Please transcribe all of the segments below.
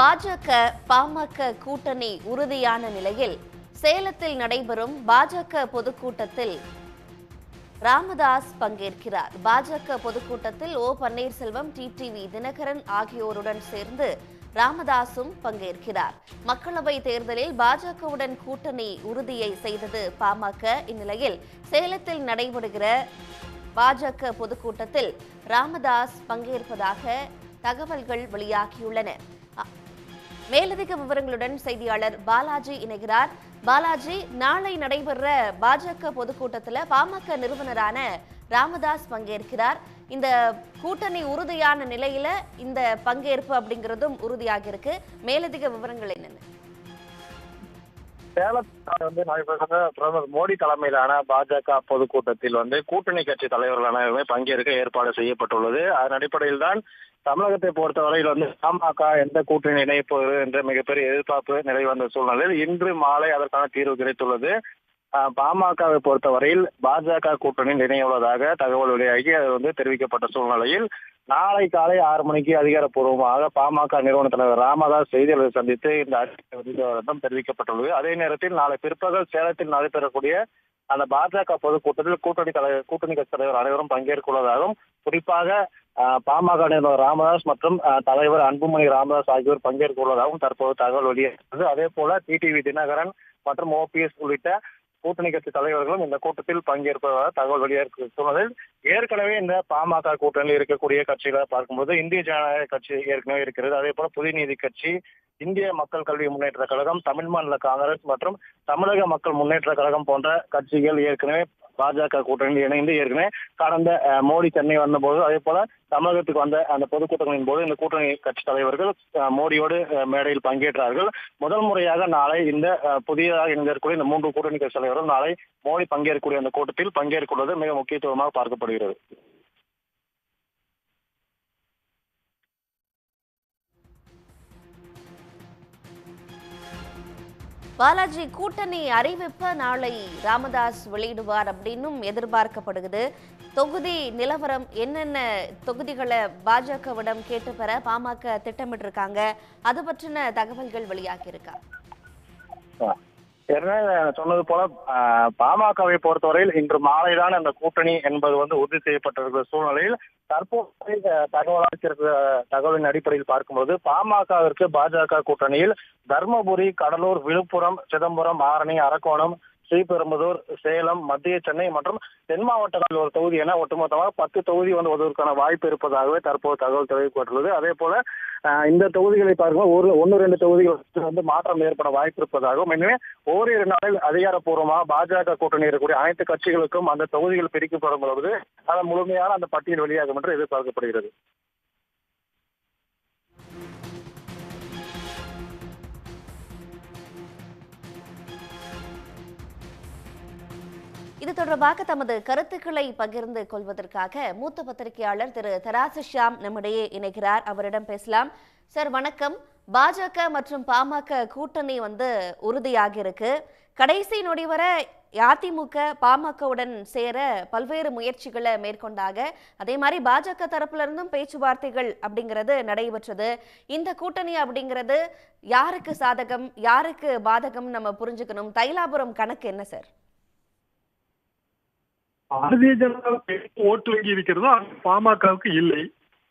பாஜக பாமக கூட்டணி உறுதியான நிலையில் சேலத்தில் நடைபெறும் பாஜக பொதுக்கூட்டத்தில் ராமதாஸ் பங்கேற்கிறார். பாஜக பொதுக்கூட்டத்தில் ஓ. பன்னீர்செல்வம் டிடிவி தினகரன் ஆகியோருடன் சேர்ந்து ராமதாசும் பங்கேற்கிறார். மக்களவை தேர்தலில் பாஜகவுடன் கூட்டணி உறுதியை செய்தது பாமக. இந்நிலையில் சேலத்தில் நடைபெறுகிற பாஜக பொதுக்கூட்டத்தில் ராமதாஸ் பங்கேற்பதாக தகவல்கள் வெளியாகியுள்ளன. மேலதிக விவரங்களுடன் செய்தியாளர் பாலாஜி இணைகிறார். பாலாஜி நாளை நடைபெற பாஜக பொதுக்கூட்டத்தில் பாமக நிறுவனரான ராமதாஸ் பங்கேற்கிறார். இந்த கூட்டணி உறுதியான நிலையில இந்த பங்கேற்பு அப்படிங்கிறதும் உறுதியாக இருக்கு மேலதிக விவரங்கள் என்னென்ன? சேலத்தில் வந்து பிரதமர் மோடி தலைமையிலான பாஜக பொதுக்கூட்டத்தில் வந்து கூட்டணி கட்சி தலைவர்களான பங்கேற்க ஏற்பாடு செய்யப்பட்டுள்ளது. அதன் அடிப்படையில் தான் தமிழகத்தை பொறுத்தவரையில் வந்து பாமக எந்த கூட்டணி இணைப்பது என்ற மிகப்பெரிய எதிர்பார்ப்பு நிலை வந்த சூழ்நிலையில் இன்று மாலை அதற்கான தீர்வு கிடைத்துள்ளது. பாமகவை பொறுத்தவரையில் பாஜக கூட்டணியில் இணையுள்ளதாக தகவல் வெளியாகி அது வந்து தெரிவிக்கப்பட்ட சூழ்நிலையில் நாளை காலை ஆறு மணிக்கு அதிகாரப்பூர்வமாக பாமக நிறுவன தலைவர் ராமதாஸ் செய்தியாளர்களை சந்தித்து இந்த அறிக்கை தெரிவிக்கப்பட்டுள்ளது. அதே நேரத்தில் நாளை பிற்பகல் சேலத்தில் நடைபெறக்கூடிய அந்த பாஜக பொதுக்கூட்டத்தில் கூட்டணி தலைவர் கூட்டணி கட்சி தலைவர் அனைவரும் பங்கேற்க உள்ளதாகவும் குறிப்பாக ஆஹ், பாமக நிறுவனர் ராமதாஸ் மற்றும் தலைவர் அன்புமணி ராமதாஸ் ஆகியோர் பங்கேற்க உள்ளதாகவும் தற்போது தகவல் வெளியிட்டது அதே போல டிடிவி தினகரன் மற்றும் ஓபிஎஸ் உள்ளிட்ட கூட்டணி கட்சி தலைவர்களும் இந்த கூட்டத்தில் பங்கேற்பதாக தகவல் வெளியாக சொன்னதில் ஏற்கனவே இந்த பாமக கூட்டணியில் இருக்கக்கூடிய கட்சிகளை பார்க்கும்போது இந்திய ஜனநாயக கட்சி ஏற்கனவே இருக்கிறது. அதே போல புதிய நீதி கட்சி இந்திய மக்கள் கல்வி முன்னேற்ற கழகம் தமிழ் மாநில காங்கிரஸ் மற்றும் தமிழக மக்கள் முன்னேற்ற கழகம் போன்ற கட்சிகள் ஏற்கனவே பாஜக கூட்டணியில் இணைந்து ஏற்கனவே கடந்த மோடி சென்னை வந்தபோது அதே போல தமிழகத்துக்கு வந்த அந்த பொதுக்கூட்டங்களின் போது இந்த கூட்டணி கட்சி தலைவர்கள் மோடியோடு மேடையில் பங்கேற்றார்கள். முதல் முறையாக நாளை இந்த புதியதாக இணைந்திருக்கூடிய இந்த மூன்று கூட்டணி கட்சி தலைவரும் நாளை மோடி பங்கேற்கக்கூடிய அந்த கூட்டத்தில் பங்கேற்குள்ளது மிக முக்கியத்துவமாக பார்க்கப்படுகிறது. பாலாஜி கூட்டணி அறிவிப்ப நாளை ராமதாஸ் வெளியிடுவார் அப்படின்னும் எதிர்பார்க்கப்படுகிறது. தொகுதி நிலவரம் என்னென்ன தொகுதிகளை பாஜகவிடம் கேட்டு பெற பாமக திட்டமிட்டிருக்காங்க. அது பற்றின தகவல்கள் வெளியாகியிருக்கா? ஏற்கனவே சொன்னது போல பாமகவை பொறுத்தவரையில் இன்று மாலைதான் அந்த கூட்டணி என்பது வந்து உறுதி செய்யப்பட்டிருக்கிற சூழ்நிலையில் தற்போது ஆஹ், தகவலாக இருக்கிற தகவலின் அடிப்படையில் பார்க்கும்போது பாமகவிற்கு பாஜக கூட்டணியில் தர்மபுரி கடலூர் விழுப்புரம் சிதம்பரம் ஆரணி அரக்கோணம் ஸ்ரீபெரும்புதூர் சேலம் மத்திய சென்னை மற்றும் தென் மாவட்டங்களில் ஒரு தொகுதி என ஒட்டுமொத்தமாக பத்து தொகுதி வந்து வருவதற்கான வாய்ப்பு இருப்பதாகவே தற்போது தகவல் தெரிவிக்கப்பட்டுள்ளது. அதே போல இந்த தொகுதிகளை பார்க்கும்போது ஒரு ஒன்று ரெண்டு தொகுதிகள் வந்து மாற்றம் ஏற்பட வாய்ப்பு இருப்பதாகவும் எனவே ஓரிரு நாளில் அதிகாரப்பூர்வமாக பாஜக கூட்டணி இருக்கக்கூடிய அனைத்து கட்சிகளுக்கும் அந்த தொகுதிகள் பிரிக்கப்படும் பொழுது அதன் முழுமையான அந்த பட்டியல் வெளியாகும் என்று எதிர்பார்க்கப்படுகிறது. இது தொடர்பாக தமது கருத்துக்களை பகிர்ந்து கொள்வதற்காக மூத்த பத்திரிகையாளர் திரு தராசு ஷியாம் நம்மிடையே இணைகிறார். அவரிடம் பேசலாம். சார் வணக்கம். பாஜக மற்றும் பாமக கூட்டணி வந்து உறுதியாக இருக்கு கடைசி நொடி வர அதிமுக பாமகவுடன் சேர பல்வேறு முயற்சிகளை மேற்கொண்டாங்க. அதே மாதிரி பாஜக தரப்புல இருந்தும் பேச்சுவார்த்தைகள் அப்படிங்கிறது நடைபெற்றது. இந்த கூட்டணி அப்படிங்கிறது யாருக்கு சாதகம் யாருக்கு பாதகம் நம்ம புரிஞ்சுக்கணும். தைலாபுரம் கணக்கு என்ன சார்? பாரதிய ஜனதாவுக்கு ஓட்டு வங்கி இருக்கிறதோ அங்கு பாமகவுக்கு இல்லை.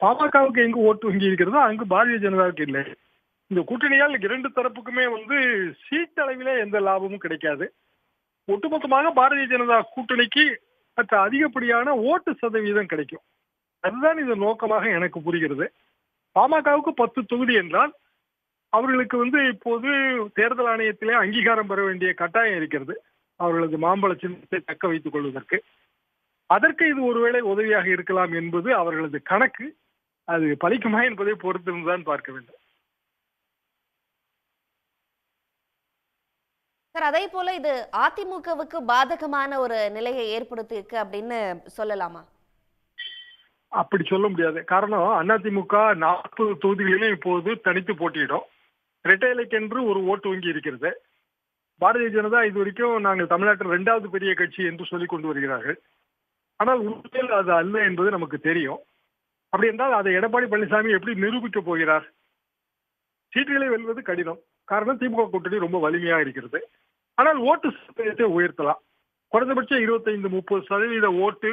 பாமகவுக்கு எங்கு ஓட்டு வங்கி இருக்கிறதோ அங்கு பாரதிய ஜனதாவுக்கு இல்லை. இந்த கூட்டணியால் இரண்டு தரப்புக்குமே வந்து சீட் அளவிலே எந்த லாபமும் கிடைக்காது. ஒட்டுமொத்தமாக பாரதிய ஜனதா கூட்டணிக்கு மற்ற அதிகப்படியான ஓட்டு சதவீதம் கிடைக்கும். அதுதான் இது நோக்கமாக எனக்கு புரிகிறது. பாமகவுக்கு பத்து தொகுதி என்றால் அவர்களுக்கு வந்து இப்போது தேர்தல் ஆணையத்திலே அங்கீகாரம் பெற வேண்டிய கட்டாயம் இருக்கிறது. அவர்களது மாம்பழ சின்னத்தை தக்க வைத்துக் கொள்வதற்கு. அதற்கு இது ஒருவேளை உதவியாக இருக்கலாம் என்பது அவர்களது கணக்கு. அது பலிக்குமா என்பதை பொறுத்திருந்துதான் பார்க்க வேண்டும். சார் அதே போல இது அதிமுகவுக்கு பாதகமான ஒரு நிலையை ஏற்படுத்தியிருக்கு அப்படின்னு சொல்லலாமா? அப்படி சொல்ல முடியாது. காரணம் அதிமுக நாற்பது தொகுதிகளிலும் இப்போது தனித்து போட்டியிடும். இரட்டை இலைக்கென்று ஒரு ஓட்டு வங்கி இருக்கிறது. பாரதிய ஜனதா இது வரைக்கும் நாங்கள் தமிழ்நாட்டில் இரண்டாவது பெரிய கட்சி என்று சொல்லிக் கொண்டு வருகிறார்கள். ஆனால் உண்மையில் அது அல்ல என்பது நமக்கு தெரியும். அப்படி என்றால் அதை எடப்பாடி பழனிசாமி எப்படி நிரூபிக்க போகிறார்? சீட்டுகளை வெல்வது கடினம். காரணம் திமுக கூட்டணி ரொம்ப வலிமையா இருக்கிறது. ஆனால் ஓட்டு சதவீதத்தை உயர்த்தலாம். குறைந்தபட்சம் இருபத்தைந்து முப்பது சதவீத ஓட்டு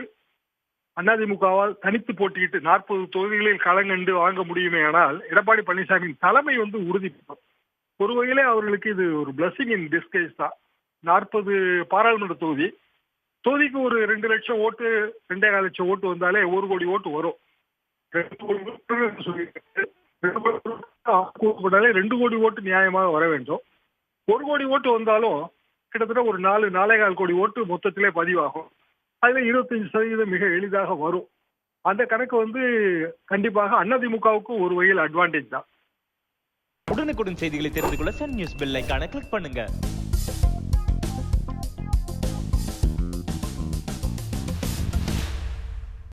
அதிமுகவால் தனித்து போட்டியிட்டு நாற்பது தொகுதிகளில் களங்கண்டு வாங்க முடியுமே ஆனால் எடப்பாடி பழனிசாமியின் தலைமை வந்து உறுதிப்படும் ஒரு வகையிலே அவர்களுக்கு இது ஒரு பிளஸிங் இன் டிஸ்கைஸ் தான். நாற்பது பாராளுமன்ற தொகுதி தொகுதிக்கு ஒரு ரெண்டு லட்சம் ஓட்டு ரெண்டே கால் லட்சம் ஓட்டு வந்தாலே ஒரு கோடி ஓட்டு வரும். ரெண்டு கோடி ஓட்டு ரெண்டு கோடி ஓட்டு நியாயமாக வர வேண்டும். ஒரு கோடி ஓட்டு வந்தாலும் கிட்டத்தட்ட ஒரு நாலு நாலே கால் கோடி ஓட்டு மொத்தத்திலே பதிவாகும். அதுல இருபத்தஞ்சு சதவீதம் மிக எளிதாக வரும். அந்த கணக்கு வந்து கண்டிப்பாக அதிமுகவுக்கு ஒரு வகையில் அட்வான்டேஜ் தான். உடனுக்குடன் செய்திகளை தெரிந்து கொள்ள சன் நியூஸ் பெல் ஐக்கான கிளிக் பண்ணுங்க.